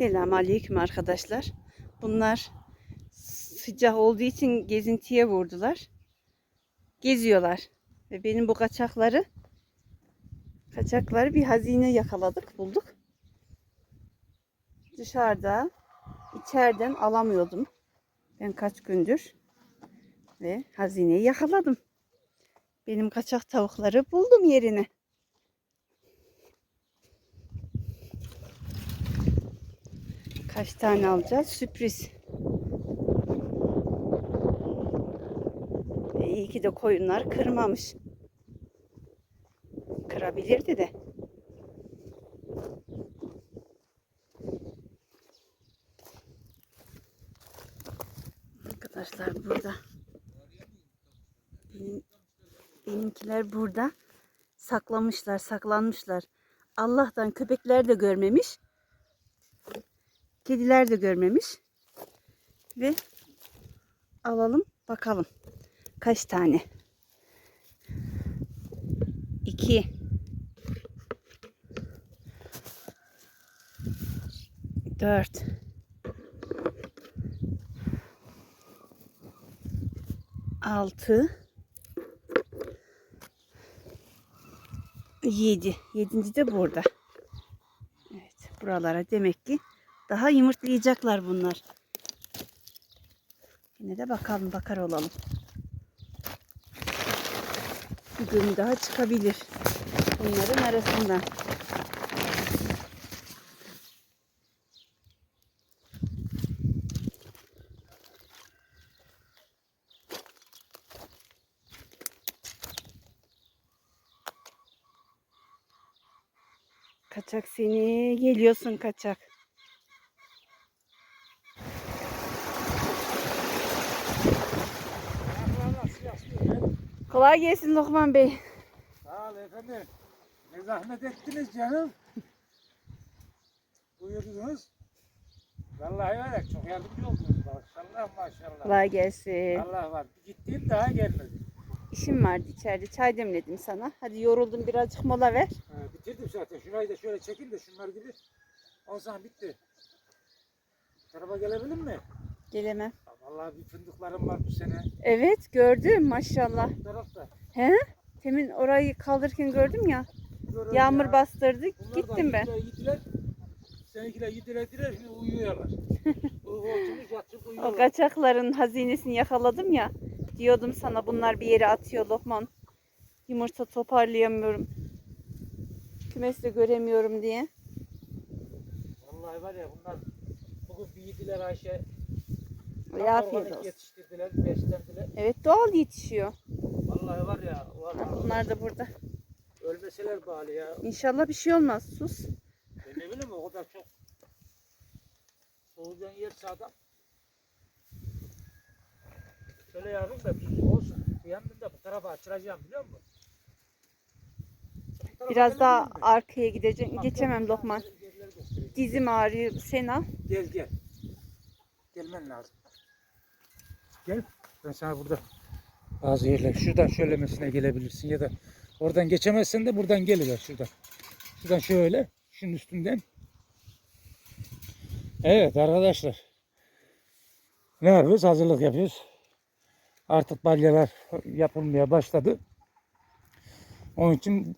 Selam aleyküm arkadaşlar. Bunlar sıcak olduğu için gezintiye vurdular. Geziyorlar. Ve benim bu kaçakları kaçakları bir hazine yakaladık, bulduk. Dışarıda, içeriden alamıyordum. Ben kaç gündür ve hazineyi yakaladım. Benim kaçak tavukları buldum yerine. Kaç tane alacağız? Sürpriz. E, iyi ki de koyunlar kırmamış. Kırabilirdi de. Arkadaşlar burada. Benim, benimkiler burada saklamışlar, saklanmışlar. Allah'tan köpekler de görmemiş. Kediler de görmemiş. Ve alalım bakalım. Kaç tane? 2 4 6 7 Yedinci de burada. Evet, buralara demek ki daha yumurtlayacaklar bunlar. Yine de bakalım bakar olalım. Bir gün daha çıkabilir. Bunların arasından. Kaçak seni. Geliyorsun kaçak. Kolay gelsin Lokman Bey. Sağ ol efendim. Ne zahmet ettiniz canım. Buyurdunuz. Vallahi ya çok yardımcı oldunuz. Maşallah maşallah. Kolay gelsin. Allah var. Gittiğim daha gelmedi. İşim vardı içeride. Çay demledim sana. Hadi yoruldum birazcık mola ver. Ha, bitirdim zaten. Şurayı da şöyle çekin de şunlar gibi. O zaman bitti. Tarafa gelebilir mi? Gelemem. Vallahi bir fındıklarım var bu sene. Evet gördüm maşallah. Bu tarafta. He? Temin orayı kaldırırken gördüm ya. Görüyorum Yağmur ya. bastırdı. Bunlar Gittim ben. yediler, yediler. Seninkiler yediler yediler şimdi uyuyorlar. Uyuyorsunuz yatıp O uyuyorlar. kaçakların hazinesini yakaladım ya. Diyordum sana bunlar bir yere atıyor Lokman. Yumurta toparlayamıyorum. Kümeste göremiyorum diye. Vallahi var ya bunlar bugün büyüdüler Ayşe. Ya afiyet olsun. yetiştirdiler, beslendiler. Evet doğal yetişiyor. Vallahi var ya, var, Bunlar da burada. ölmeseler bari ya. İnşallah bir şey olmaz. Sus. Ben ne bileyim o kadar çok soğuyan yer sağdan. Şöyle yardım da tuzlu olsun. Bu yandan da bu tarafa açılacağım biliyor musun? Tarafa Biraz daha arkaya gideceğim. Geçemem Lokman. Dizim ağrıyor. Sen al. Gel gel. Gelmen lazım. Gel. Ben sana burada bazı yerler şuradan şöylemesine gelebilirsin ya da oradan geçemezsen de buradan geliver şuradan. Şuradan şöyle şunun üstünden. Evet arkadaşlar. Ne yapıyoruz? Hazırlık yapıyoruz. Artık balyalar yapılmaya başladı. Onun için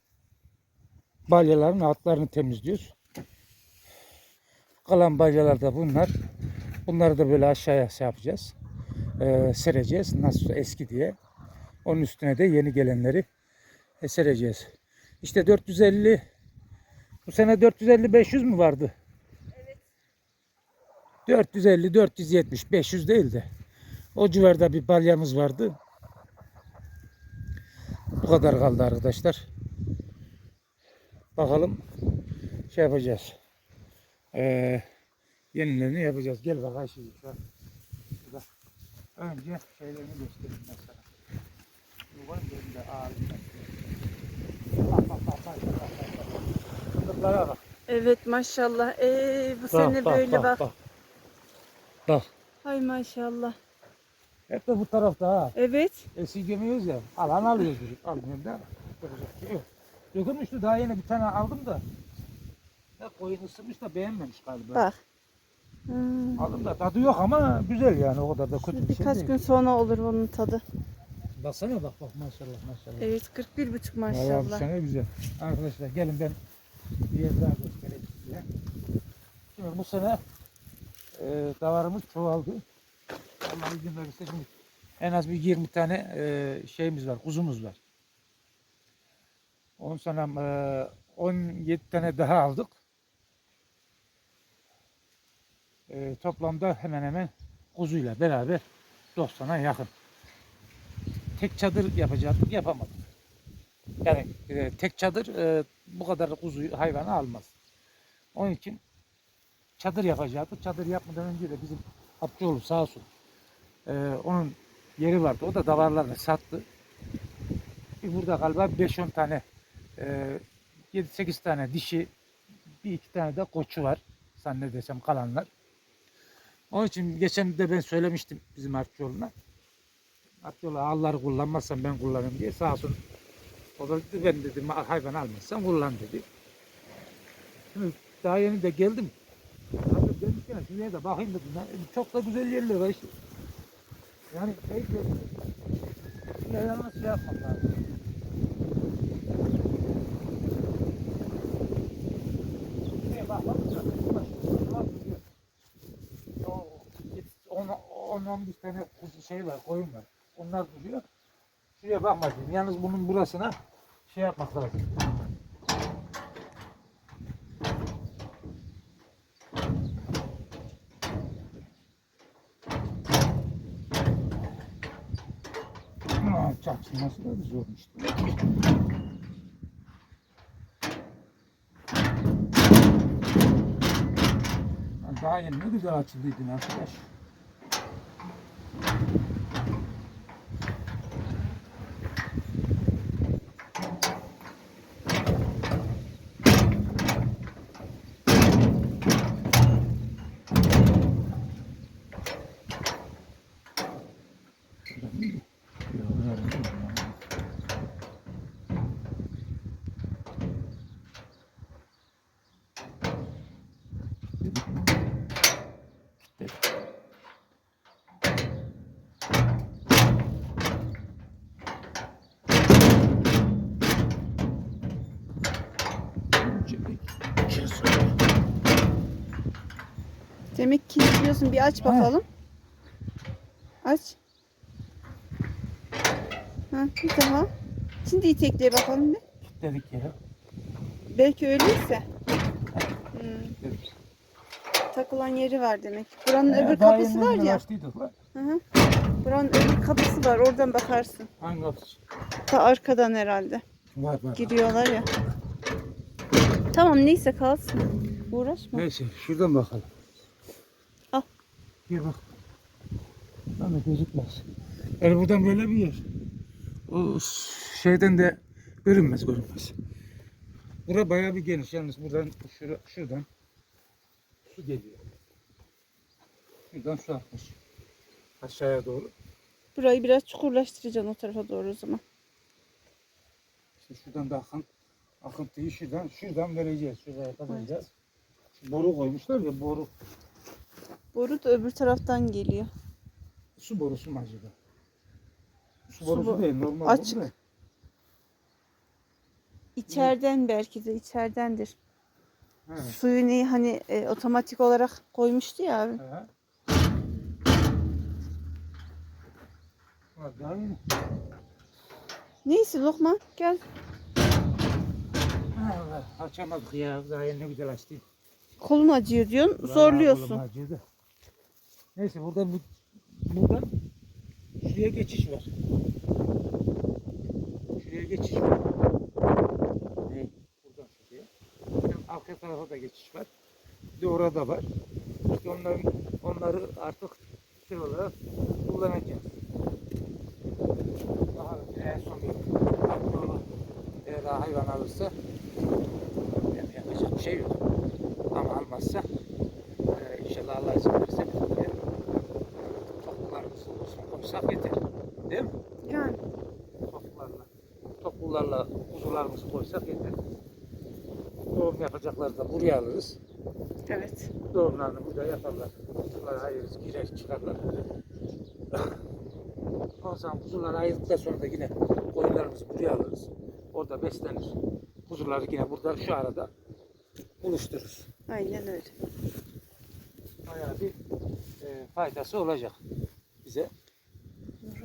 balyaların altlarını temizliyoruz. Kalan balyalar da bunlar. Bunları da böyle aşağıya şey yapacağız. Ee, sereceğiz. Nasıl eski diye. Onun üstüne de yeni gelenleri e, sereceğiz. İşte 450 bu sene 450-500 mü vardı? Evet. 450, 470, 500 değil de. O civarda bir balyamız vardı. Bu kadar kaldı arkadaşlar. Bakalım şey yapacağız. Ee, yenilerini yapacağız. Gel bak Ayşe. Önce şeylerini göstereyim sana. Yuvan yerinde ağrında. Bak bak bak bak. bak, bak. Fındıklara bak. Evet maşallah. Ee, bu Bak, sene bak, böyle bak. bak. Bak. Hay maşallah. Hep de bu tarafta ha. Evet. Esirgemiyoruz ya. Alan alıyoruz biz. Almıyorum da. Şey yok. Dökülmüştü daha yeni bir tane aldım da. Ya koyun ısırmış da beğenmemiş galiba. Bak. Hmm. Aldım da tadı yok ama güzel yani o kadar da kötü bir şey Birkaç değil. gün sonra olur onun tadı. Baksana bak bak maşallah maşallah. Evet 41 buçuk Bayağı bu maşallah. sene güzel. Arkadaşlar gelin ben bir yer daha göstereyim size. Şimdi bu sene e, davarımız çoğaldı. Allah izin verirse şimdi en az bir 20 tane e, şeyimiz var, kuzumuz var. Ondan sonra e, 17 tane daha aldık. E, toplamda hemen hemen kuzuyla beraber 90'a yakın. Tek çadır yapacaktık, yapamadık. Yani e, tek çadır e, bu kadar kuzuyu hayvanı almaz. Onun için çadır yapacaktık. Çadır yapmadan önce de bizim Hapçıoğlu sağ olsun. e, onun yeri vardı. O da davarlarını sattı. Bir burada galiba 5-10 tane e, 7-8 tane dişi bir iki tane de koçu var. Zannedersem kalanlar. Onun için geçen de ben söylemiştim bizim Harpçıoğlu'na. Harpçıoğlu ağları kullanmazsan ben kullanırım diye sağ olsun o da dedi ben dedim hayvan almazsan kullan dedi. Şimdi daha yeni de geldim. Abi demişken şuraya da bakayım dedim. Ya, Çok da güzel yerler var işte. Yani şey yalnız şey yapmak lazım. Şuraya bak bak. bak, bak, bak, duruyor. O 10-11 tane şey var, koyun var. Onlar duruyor. Şuraya bakmadım. Yalnız bunun burasına şey yapmak lazım. Aa, Çarpsınması da zormuş. Daha yeni ne güzel açıldıydın arkadaş. Demek ki kilitliyorsun. Bir aç bakalım. Aç. Ha, bir daha. Şimdi itekleye bakalım bir. Dedik yere. Belki öyleyse. Hmm, takılan yeri var demek. Buranın öbür Daha kapısı var ya. Hı hı. Buranın öbür kapısı var. Oradan bakarsın. Hangi kapısı? Ta arkadan herhalde. Var var. Giriyorlar ya. Tamam neyse kalsın. Uğraşma. Neyse şuradan bakalım. Gir bak. Ama gözükmez. Yani buradan böyle bir yer. O şeyden de görünmez görünmez. Bura bayağı bir geniş. Yalnız buradan şura, şuradan su geliyor. Şuradan su akmış. Aşağıya doğru. Burayı biraz çukurlaştıracaksın o tarafa doğru o zaman. İşte şuradan da akın, akıntıyı şuradan, şuradan vereceğiz. Şuraya kapatacağız. Şu boru koymuşlar ya boru. Boru da öbür taraftan geliyor. Su borusu mu acaba? Su Su borusu bo- değil normal açık. boru da. İçeriden belki de içeridendir. He. Suyunu hani e, otomatik olarak koymuştu ya abi. He. Neyse Lokman gel. Allah, açamadık ya. Daha yeni ne güzel açtı. Kolun acıyor diyorsun. Vallahi Zorluyorsun. kolum acıdı. Neyse buradan bu, buradan şuraya geçiş var. Şuraya geçiş var. Ne? Buradan şuraya. Hem arka tarafa da geçiş var. Bir de orada var. İşte onların, onları artık şey olarak kullanacağız. Daha en son bir yolu eğer hayvan alırsa yani yapacak bir şey yok. Ama almazsa e, inşallah Allah izin verirse biz buraya toplularımızı olsun koysak yeter. Değil mi? Yani. Toplularla, toplularla kuzularımızı koysak yeter. Doğum yapacakları da buraya alırız. Evet. Doğumlarını burada yaparlar. Kuzuları ayırırız, girer çıkarlar. Ondan sonra kuzuları ayırdıktan sonra da yine koyunlarımızı buraya alırız. Orada beslenir. Kuzuları yine burada şu arada buluştururuz. Aynen öyle. Bayağı bir e, faydası olacak bize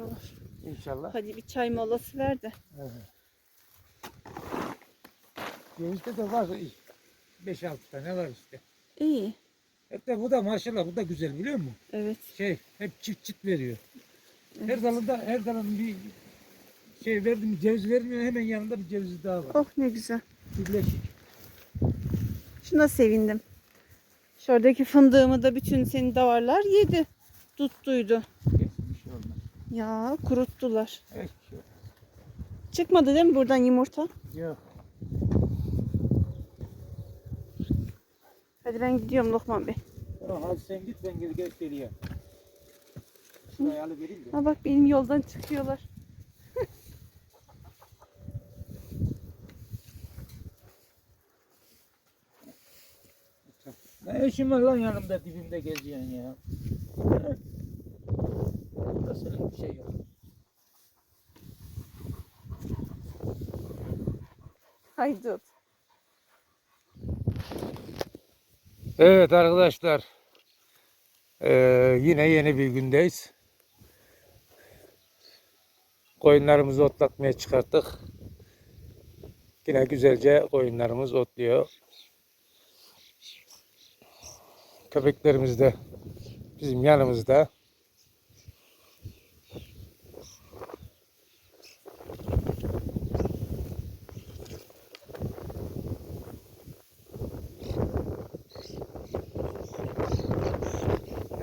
olur. inşallah. Hadi bir çay molası ver de. Evet. Cevizde de var 5-6 tane var işte. İyi. Hep de bu da maşallah bu da güzel biliyor musun? Evet. Şey hep çift çift veriyor. Her Evet. dalında her dalın bir şey verdim ceviz vermiyor hemen yanında bir ceviz daha var. Oh ne güzel. Birleşik. Şuna sevindim. Şuradaki fındığımı da bütün senin davarlar yedi. Tuttuydu. Bir şey olmaz. Ya kuruttular. Hiçbir şey olmaz. Çıkmadı değil mi buradan yumurta? Yok. Hadi ben gidiyorum Lokman Bey. Tamam hadi sen git ben geri gel geriye. Şurayı alıvereyim de. Ha bak benim yoldan çıkıyorlar. Ne işin var lan yanımda dibimde geziyorsun ya. Burada senin bir şey yok. Haydut. Evet arkadaşlar. Ee, yine yeni bir gündeyiz. Koyunlarımızı otlatmaya çıkarttık. Yine güzelce koyunlarımız otluyor. Köpeklerimiz de bizim yanımızda.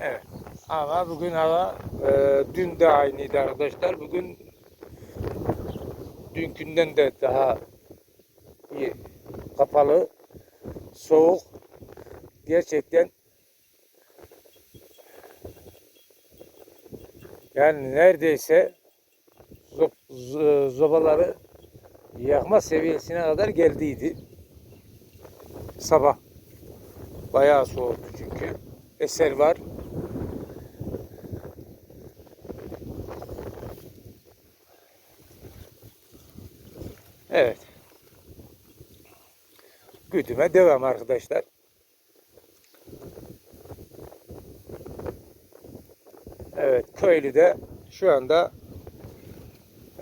Evet. Ama bugün hava e, dün de aynıydı arkadaşlar. Bugün dünkünden de daha iyi, kapalı, soğuk. Gerçekten yani neredeyse z- zobaları yakma seviyesine kadar geldiydi. Sabah bayağı soğuktu çünkü. Eser var. Evet. Güdüme devam arkadaşlar. Evet köylü de şu anda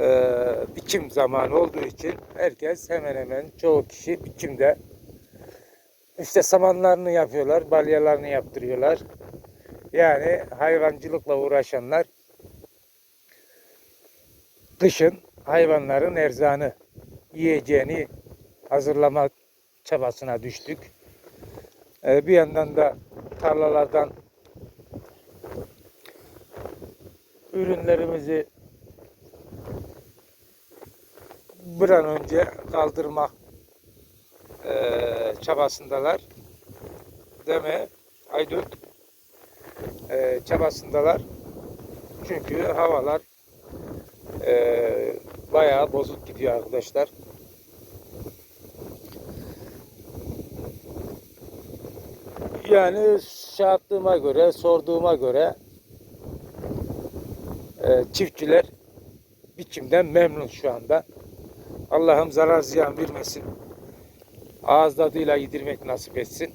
eee, biçim zamanı olduğu için herkes hemen hemen çoğu kişi biçimde. İşte samanlarını yapıyorlar, balyalarını yaptırıyorlar. Yani hayvancılıkla uğraşanlar kışın hayvanların erzağını, yiyeceğini hazırlama çabasına düştük. Ee, bir yandan da tarlalardan ürünlerimizi bir an önce kaldırmak eee, çabasındalar. Değil mi? Aydın eee, çabasındalar. Çünkü havalar eee, bayağı bozuk gidiyor arkadaşlar. Yani şey göre, sorduğuma göre eee, çiftçiler biçimden memnun şu anda. Allah'ım zarar ziyan vermesin. Ağız tadıyla yedirmek nasip etsin.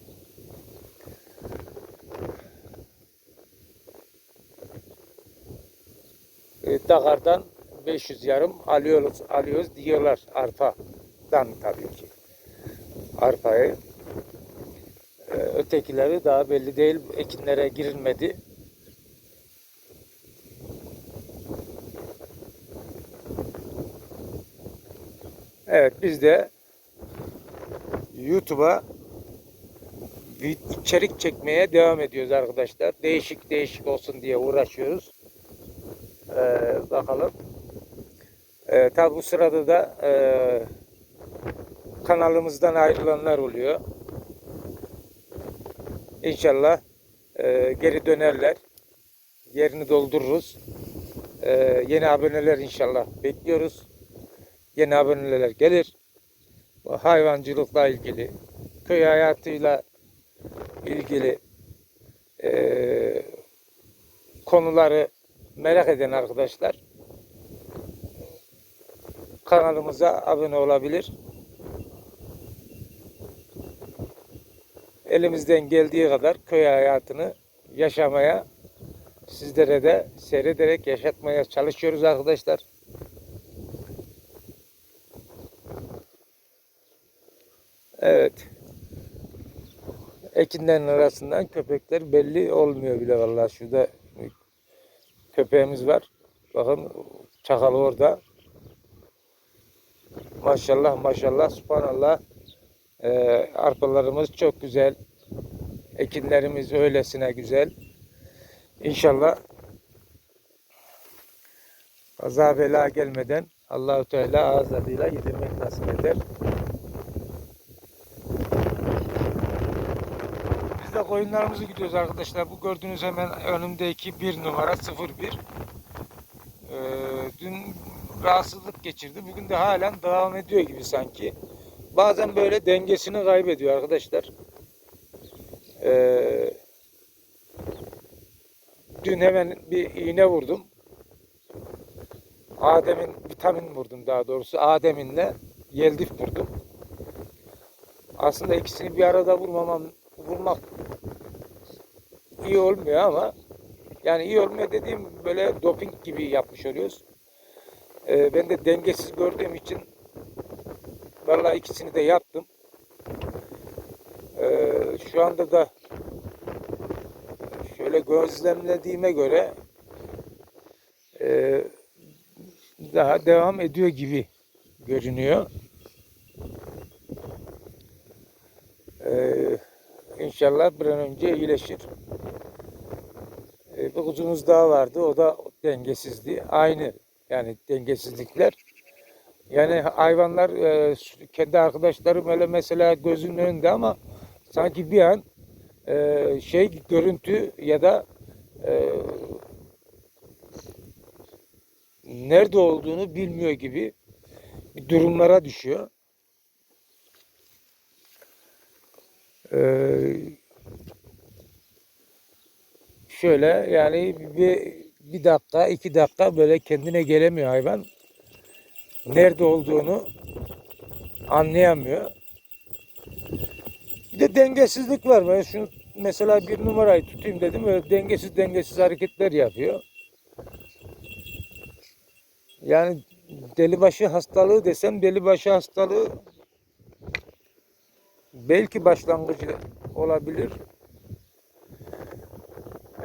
E, Dakar'dan 500 yarım alıyoruz, alıyoruz diyorlar arpadan tabii ki. Arpayı. E, ötekileri daha belli değil. Ekinlere girilmedi. Evet biz de YouTube'a içerik çekmeye devam ediyoruz arkadaşlar. Değişik değişik olsun diye uğraşıyoruz. Ee, bakalım. Ee, tabi bu sırada da e, kanalımızdan ayrılanlar oluyor. İnşallah e, geri dönerler. Yerini doldururuz. Ee, yeni aboneler inşallah bekliyoruz. Yeni aboneler gelir. Bu hayvancılıkla ilgili, köy hayatıyla ilgili e, konuları merak eden arkadaşlar kanalımıza abone olabilir. Elimizden geldiği kadar köy hayatını yaşamaya sizlere de seyrederek yaşatmaya çalışıyoruz arkadaşlar. Evet. Ekinlerin arasından köpekler belli olmuyor bile vallahi şurada köpeğimiz var. Bakın çakal orada. Maşallah maşallah subhanallah. Ee, arpalarımız çok güzel. Ekinlerimiz öylesine güzel. İnşallah kaza bela gelmeden Allahu Teala ağız tadıyla yedirmek nasip eder. De koyunlarımızı gidiyoruz arkadaşlar. Bu gördüğünüz hemen önümdeki bir numara 01. Ee, dün rahatsızlık geçirdi. Bugün de halen devam ediyor gibi sanki. Bazen böyle dengesini kaybediyor arkadaşlar. Ee, dün hemen bir iğne vurdum. Adem'in vitamin vurdum daha doğrusu. Adem'inle yeldif vurdum. Aslında ikisini bir arada vurmamam vurmak iyi olmuyor ama yani iyi olmuyor dediğim böyle doping gibi yapmış oluyoruz. Ee, ben de dengesiz gördüğüm için vallahi ikisini de yaptım. Ee, şu anda da şöyle gözlemlediğime göre e, daha devam ediyor gibi görünüyor. Ee, inşallah bir an önce iyileşir. Bir daha vardı. O da dengesizdi. Aynı yani dengesizlikler. Yani hayvanlar e, kendi arkadaşlarım öyle mesela gözünün önünde ama sanki bir an e, şey görüntü ya da e, nerede olduğunu bilmiyor gibi durumlara düşüyor. Ee, şöyle yani bir, bir dakika iki dakika böyle kendine gelemiyor hayvan. Nerede olduğunu anlayamıyor. Bir de dengesizlik var. Ben şunu mesela bir numarayı tutayım dedim. Öyle dengesiz dengesiz hareketler yapıyor. Yani delibaşı hastalığı desem delibaşı hastalığı belki başlangıcı olabilir.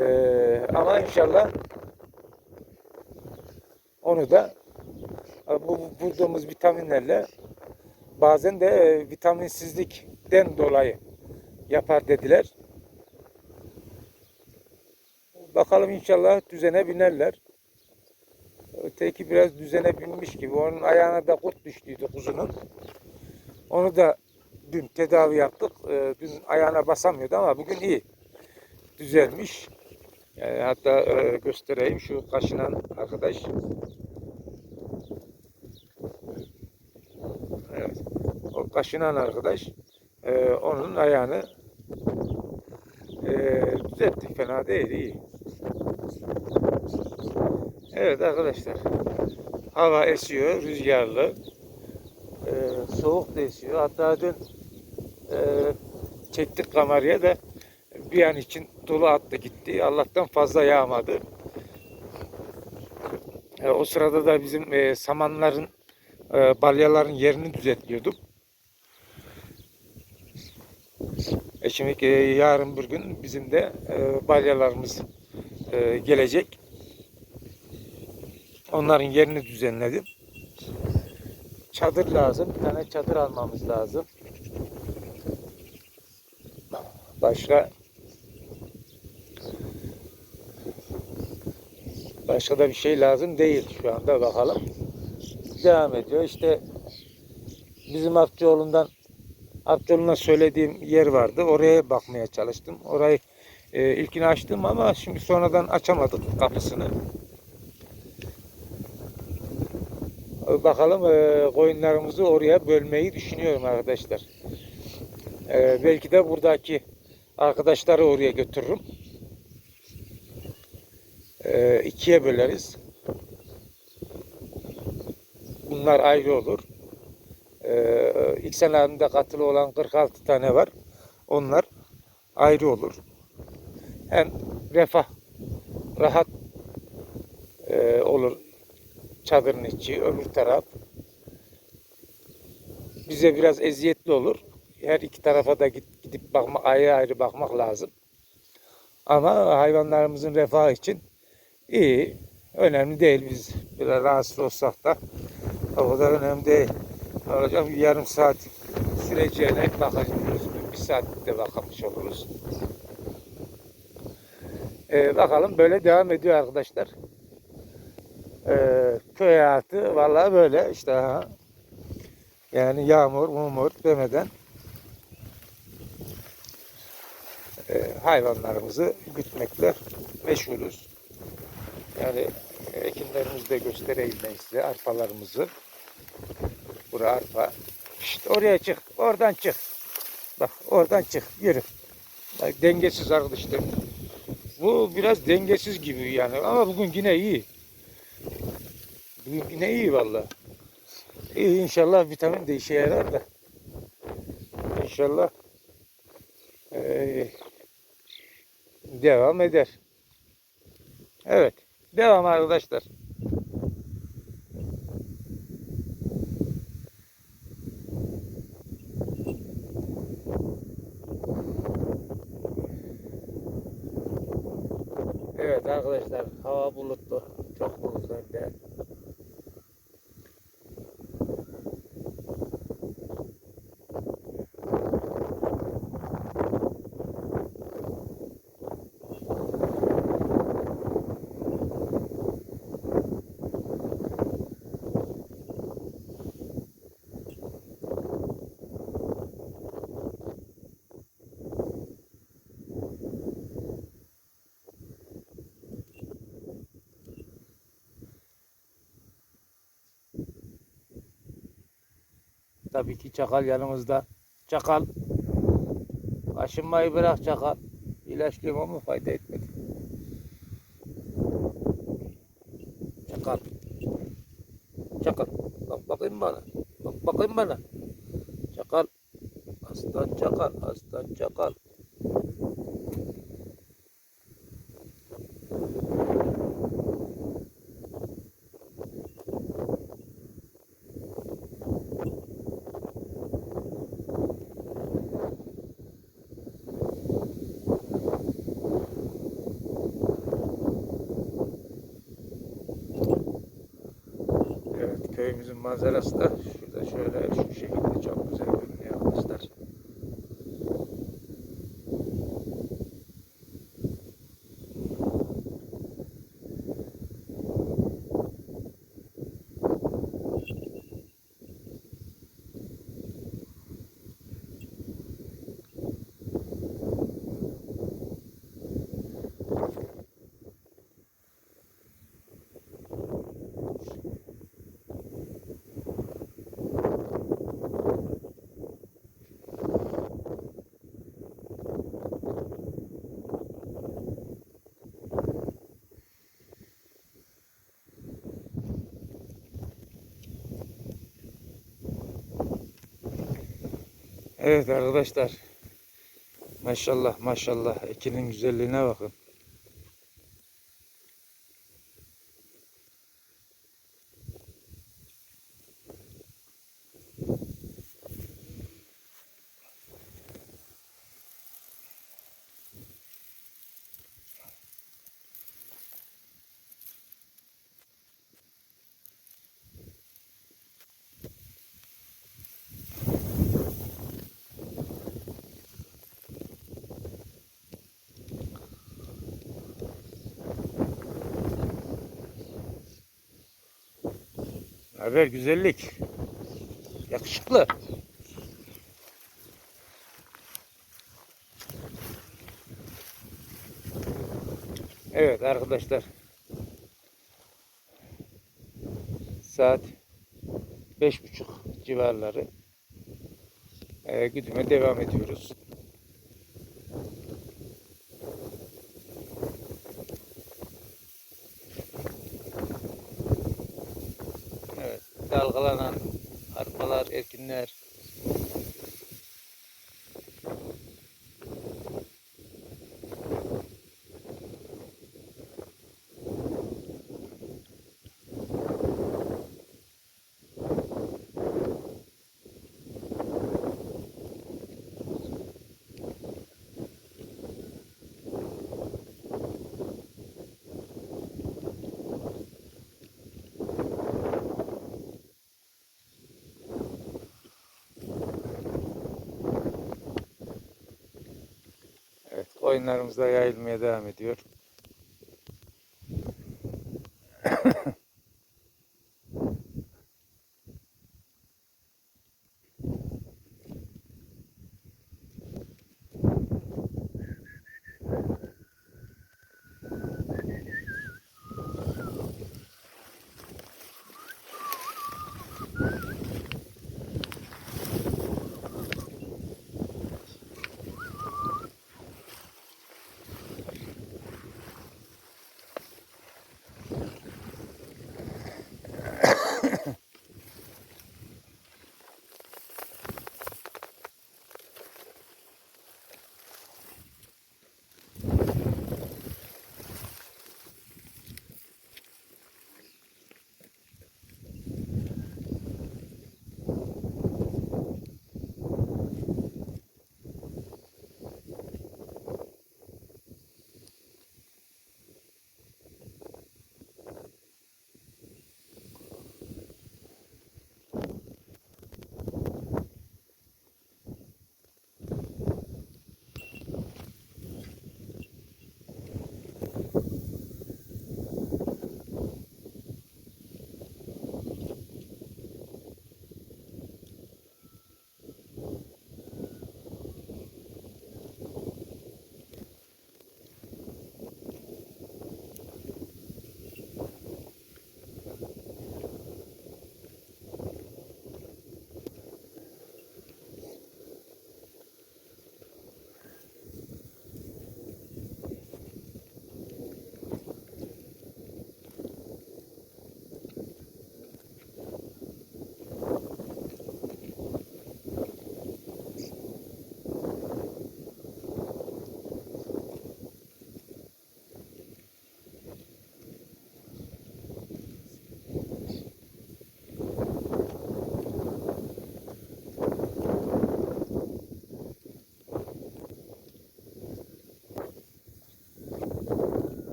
Ee, ama inşallah onu da e, bu bulduğumuz vitaminlerle bazen de e, vitaminsizlikten dolayı yapar dediler. Bakalım inşallah düzene binerler. Öteki biraz düzene binmiş gibi. Onun ayağına da kurt düştüydü kuzunun. Onu da dün tedavi yaptık. Ee, dün ayağına basamıyordu ama bugün iyi. Düzelmiş. Yani hatta e, göstereyim şu kaşınan arkadaş. Evet. O kaşınan arkadaş e, onun ayağını e, düzeltti. Fena değil, iyi. Evet arkadaşlar. Hava esiyor, rüzgarlı. Ee, soğuk da esiyor. Hatta dün e, çektik kameraya da bir an için dolu attı gitti. Allah'tan fazla yağmadı. E, o sırada da bizim e, samanların e, balyaların yerini düzenliyorduk. E şimdi e, yarın bir gün bizim de e, balyalarımız e, gelecek. Onların yerini düzenledim. Çadır lazım. Bir tane çadır almamız lazım. Başka başka da bir şey lazım değil şu anda bakalım. Devam ediyor. İşte bizim Akçoğlu'ndan Akçoğlu'na söylediğim yer vardı. Oraya bakmaya çalıştım. Orayı e, ilkini açtım ama şimdi sonradan açamadık kapısını. Bakalım e, koyunlarımızı oraya bölmeyi düşünüyorum arkadaşlar. E, belki de buradaki Arkadaşları oraya götürürüm. Ee, ikiye böleriz. Bunlar ayrı olur. İlk senemde katılı olan 46 tane var. Onlar ayrı olur. Hem refah, rahat e, olur çadırın içi, öbür taraf. Bize biraz eziyetli olur. Her iki tarafa da gidip bakma, ayrı ayrı bakmak lazım. Ama hayvanlarımızın refahı için iyi. Önemli değil biz biraz rahatsız olsak da o kadar önemli değil. Bir yarım saat süreceğine bakacağız. Bir saatte bakamış oluruz. Ee, bakalım böyle devam ediyor arkadaşlar. Ee, köy hayatı vallahi böyle işte ha. Yani yağmur, mumur demeden e, hayvanlarımızı gütmekle meşgulüz. Yani ekinlerimizi de göstereyim ben size arpalarımızı. Bura arpa. İşte oraya çık, oradan çık. Bak oradan çık, yürü. Bak, dengesiz arkadaşlar. Bu biraz dengesiz gibi yani ama bugün yine iyi. Bugün yine iyi vallahi. İyi inşallah vitamin de işe yarar da. İnşallah eee, devam eder. Evet. Devam arkadaşlar. Evet arkadaşlar hava bulutlu. Çok bulutlu Tabii ki çakal yanımızda. Çakal. Aşınmayı bırak çakal. İlaçlıyorum ama fayda etmedi. Çakal. Çakal. Bak bakayım bana. Bak bakayım bana. Çakal. Aslan çakal. Aslan çakal. Köyümüzün manzarası da şurada şöyle şu şekilde çok güzel görünüyor arkadaşlar. Evet arkadaşlar. Maşallah maşallah ekinin güzelliğine bakın. Haber güzellik. Yakışıklı. Evet arkadaşlar. Saat beş buçuk civarları. Ee, güdüme devam ediyoruz. Evet, koyunlarımız da yayılmaya devam ediyor.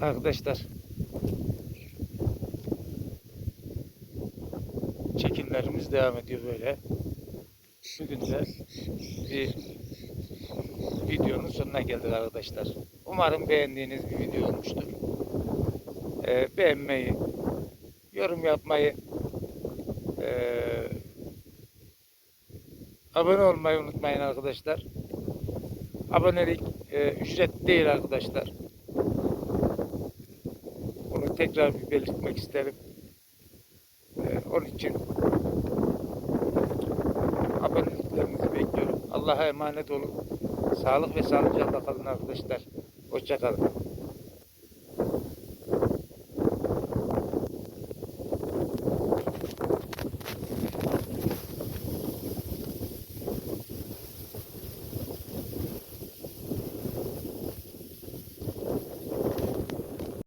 Arkadaşlar. Çekimlerimiz devam ediyor böyle. Bugün de bir videonun sonuna geldik arkadaşlar. Umarım beğendiğiniz bir video olmuştur. Ee, beğenmeyi, yorum yapmayı, ee, abone olmayı unutmayın arkadaşlar. Abonelik e, ücret değil arkadaşlar. Tekrar bir belirtmek isterim. E, onun için aboneliklerinizi bekliyorum. Allah'a emanet olun. Sağlık ve sağlıcakla kalın arkadaşlar. Hoşça kalın.